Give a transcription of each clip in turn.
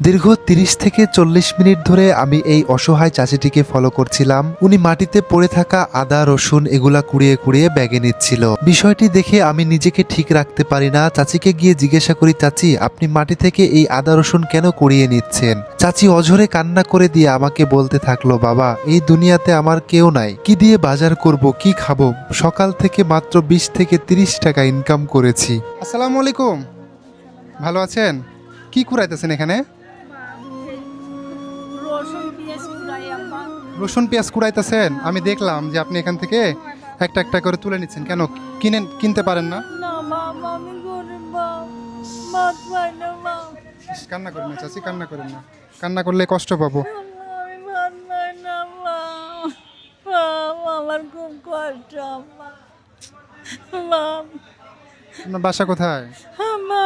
দীর্ঘ তিরিশ থেকে চল্লিশ মিনিট ধরে আমি এই অসহায় চাচিটিকে ফলো করছিলাম। উনি মাটিতে পড়ে থাকা আদা, রসুন এগুলা কুড়িয়ে কুড়িয়ে ব্যাগে নিচ্ছিল। বিষয়টি দেখে আমি নিজেকে ঠিক রাখতে পারি না। চাচিকে গিয়ে জিজ্ঞাসা করি, চাচি, আপনি মাটি থেকে এই আদা, রসুন কেন কুড়িয়ে নিচ্ছেন? চাচি অঝরে কান্না করে দিয়ে আমাকে বলতে থাকল, বাবা, এই দুনিয়াতে আমার কেউ নাই। কি দিয়ে বাজার করব, কি খাব? সকাল থেকে মাত্র বিশ থেকে তিরিশ টাকা ইনকাম করেছি। আসসালামু আলাইকুম। ভালো আছেন? কি কুড়াইতেছেন এখানে? রসুন পেঁয়াজ কুড়াইতেছেন? আমি দেখলাম যে আপনি এখান থেকে একটা একটা করে তুলে নিচ্ছেন। কেন? কিনেন কিনতে পারেন না? কান্না করেন না চাচি কান্না করেন না। কান্না করলে কষ্ট পাবো। আমার খুব কষ্ট আপনার বাসা কোথায়? আম্মা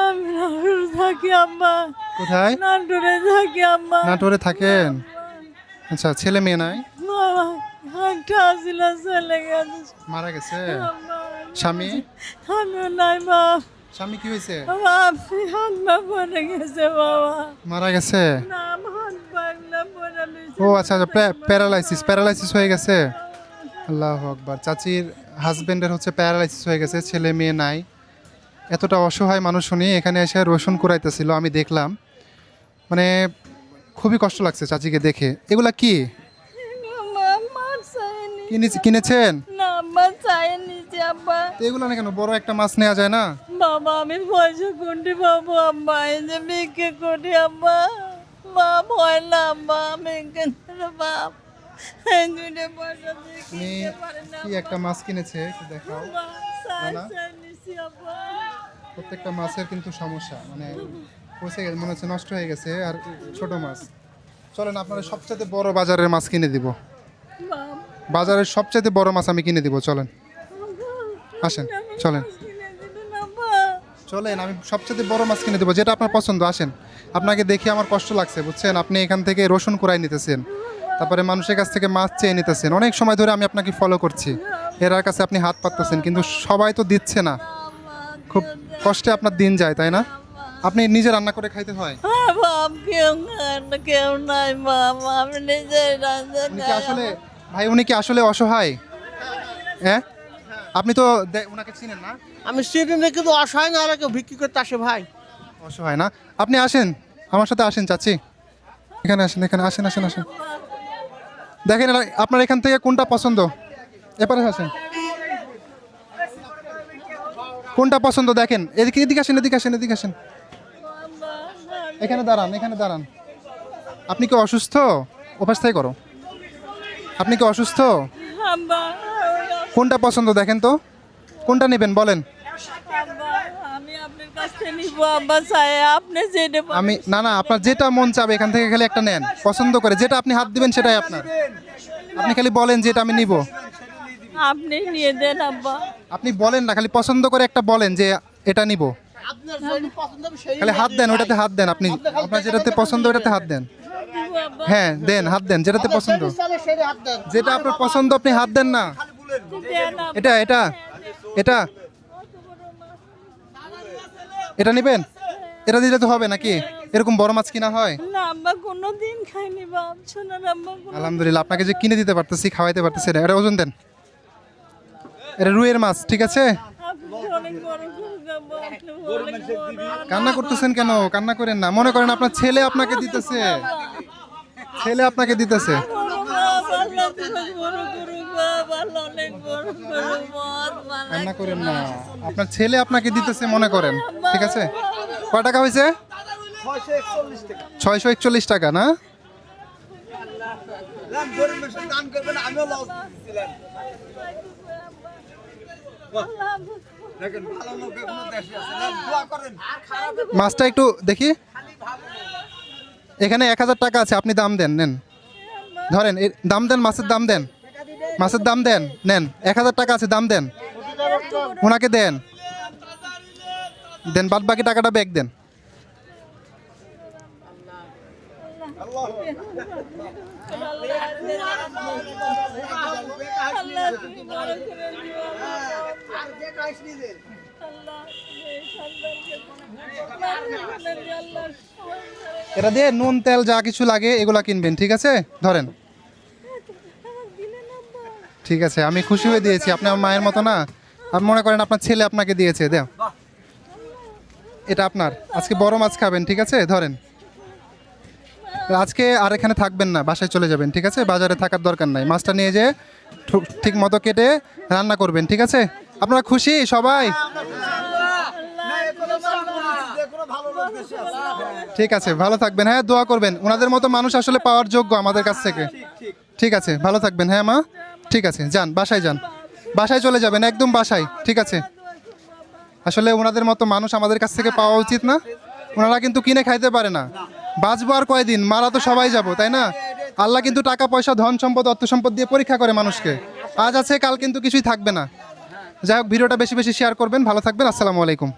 থাকি আম্মা। কোথায়? নাটোরে থাকি আম্মা। নাটোরে থাকেন? আচ্ছা ছেলে মেয়ে নাই? একটা গেছে। মারা গেছে? স্বামী? আমি নাই বাপ স্বামী কি হয়েছে? বাপ পা পড়ে গেছে বাবা। মারা গেছে? হাত পড়ে ও আচ্ছা আচ্ছা প্যারালাইসিস প্যারালাইসিস হয়ে গেছে? আল্লাহ আকবার। চাচির হাজবেন্ডের হচ্ছে প্যারালাইসিস হয়ে গেছে ছেলে মেয়ে নাই। এতটা অসহায় মানুষ উনি এখানে এসে রসুন কুড়াইতেছিল আমি দেখলাম। মানে খুবই কষ্ট লাগছে চাচিকে দেখে। এগুলা কি? কিনেছেন? না আম্মা চাইনি যে আব্বা। এগুলো না কেন বড় একটা মাছ নেওয়া যায় না? বাবা আমি পয়সা কোনটি পাবো আম্মা এই যে বিক্রি করি আম্মা মা ভয় না আম্মা আমি বাপ। কি একটা মাছ কিনেছে? দেখাও। আব্বা। প্রত্যেকটা মাছের কিন্তু সমস্যা মানে পচে গেছে, মনে হচ্ছে নষ্ট হয়ে গেছে, আর ছোট মাছ। চলেন আপনার সবচেয়ে বড় বাজারের মাছ কিনে দিব। বাজারের সবচেয়ে বড় মাছ আমি কিনে দিব, চলেন। আসেন, চলেন। চলেন, আমি সবচেয়ে বড় মাছ কিনে দেবো, যেটা আপনার পছন্দ, আসেন। আপনাকে দেখে আমার কষ্ট লাগছে, বুঝছেন? আপনি এখান থেকে রসুন কুড়াই নিতেছেন, তারপরে মানুষের কাছ থেকে মাছ চেয়ে নিতেছেন। অনেক সময় ধরে আমি আপনাকে ফলো করছি, এরার কাছে আপনি হাত পাততেছেন, কিন্তু সবাই তো দিচ্ছে না। খুব কষ্টে আপনার দিন যায়, তাই না? আপনি নিজে রান্না করে খাইতে হয়? হ্যাঁ বাপ কেউ কেউ নাই বাপ আমি নিজে রান্না উনি কি আসলে ভাই উনি কি আসলে অসহায়? হ্যাঁ আপনি তো দে- ওনাকে চিনেন না? আমি স্টুডেন্টে কিন্তু অসহায় না আর কেউ বিক্রি করতে আসে ভাই। অসহায় না? আপনি আসেন আমার সাথে আসেন চাচি। এখানে আসেন এখানে আসেন আসেন আসেন। দেখেন এরা- আপনার এখান থেকে কোনটা পছন্দ? এপারে আসেন। কোনটা পছন্দ দেখেন? এদিকে এদিকে আসেন এদিকে আসেন এদিকে আসেন। এখানে দাঁড়ান এখানে দাঁড়ান। আপনি কি অসুস্থ? ওপাশ থেকে করো। আপনি কি অসুস্থ? কোনটা পছন্দ দেখেন তো? কোনটা নেবেন বলেন। আমি না না আপনার যেটা মন চাবে এখান থেকে খালি একটা নেন। পছন্দ করে যেটা আপনি হাত দিবেন সেটাই আপনার। আপনি খালি বলেন যেটা আমি নিব। আপনি নিয়ে দেন আব্বা আপনি বলেন না খালি পছন্দ করে একটা বলেন যে এটা নিব। আপনার যেটা পছন্দ হবে সেই খালি হাত দেন ওটাতে হাত দেন আপনি। আপনার যেটাতে পছন্দ ওটাতে হাত দেন। হ্যাঁ দেন হাত দেন যেটাতে পছন্দ। যেটা আপনার পছন্দ আপনি হাত দেন না। এটা এটা এটা। এটা নেবেন? এটা দিলে তো হবে নাকি? এরকম বড় মাছ কিনা হয়? না আব্বা কোনো দিন খাইনি বাপ আব্বা কোনো- আলহামদুলিল্লাহ আপনাকে যে কিনে দিতে পারতেছি খাওয়াইতে পারতেছি এটা। এটা ওজন দেন। এটা রুইয়ের মাছ ঠিক আছে? কান্না করতেছেন কেন? কান্না করেন না। মনে করেন আপনার ছেলে আপনাকে দিতেছে। ছেলে আপনাকে দিতেছে। কান্না করেন না। আপনার ছেলে আপনাকে দিতেছে মনে করেন। ঠিক আছে? কয় টাকা হয়েছে? ছয়শো একচল্লিশ টাকা, না? মাছটা একটু দেখি। এখানে এক হাজার টাকা আছে আপনি দাম দেন নেন। ধরেন দাম দেন মাছের দাম দেন। মাছের দাম দেন নেন। এক হাজার টাকা আছে দাম দেন। ওনাকে দেন। দেন বাদ বাকি টাকাটা ব্যাগ দেন। আল্লাহ। এটা দিয়ে নুন তেল যা কিছু লাগে এগুলা কিনবেন ঠিক আছে? ধরেন। ঠিক আছে আমি খুশি হয়ে দিয়েছি। আপনি আমার মায়ের মতো না। আপনি মনে করেন আপনার ছেলে আপনাকে দিয়েছে দেও। এটা আপনার। আজকে বড় মাছ খাবেন ঠিক আছে? ধরেন। আজকে আর এখানে থাকবেন না বাসায় চলে যাবেন ঠিক আছে? বাজারে থাকার দরকার নাই। মাছটা নিয়ে যেয়ে ঠিক মতো কেটে রান্না করবেন ঠিক আছে? আপনারা খুশি সবাই? ঠিক আছে, ভালো থাকবেন। হ্যাঁ দোয়া করবেন। ওনাদের মতো মানুষ আসলে পাওয়ার যোগ্য আমাদের কাছ থেকে। ঠিক আছে, ভালো থাকবেন। হ্যাঁ মা? ঠিক আছে, যান, বাসায় যান। বাসায় চলে যাবেন, একদম বাসায়। ঠিক আছে। আসলে ওনাদের মতো মানুষ আমাদের কাছ থেকে পাওয়া উচিত না। ওনারা কিন্তু কিনে খাইতে পারে না। বাঁচবো আর কয়দিন? মারা তো সবাই যাব, তাই না? আল্লাহ কিন্তু টাকা, পয়সা, ধন সম্পদ, অর্থ সম্পদ দিয়ে পরীক্ষা করে মানুষকে। আজ আছে, কাল কিন্তু কিছুই থাকবে না। যাই হোক ভিডিওটা বেশি বেশি শেয়ার করবেন। ভালো থাকবেন আসসালামু আলাইকুম।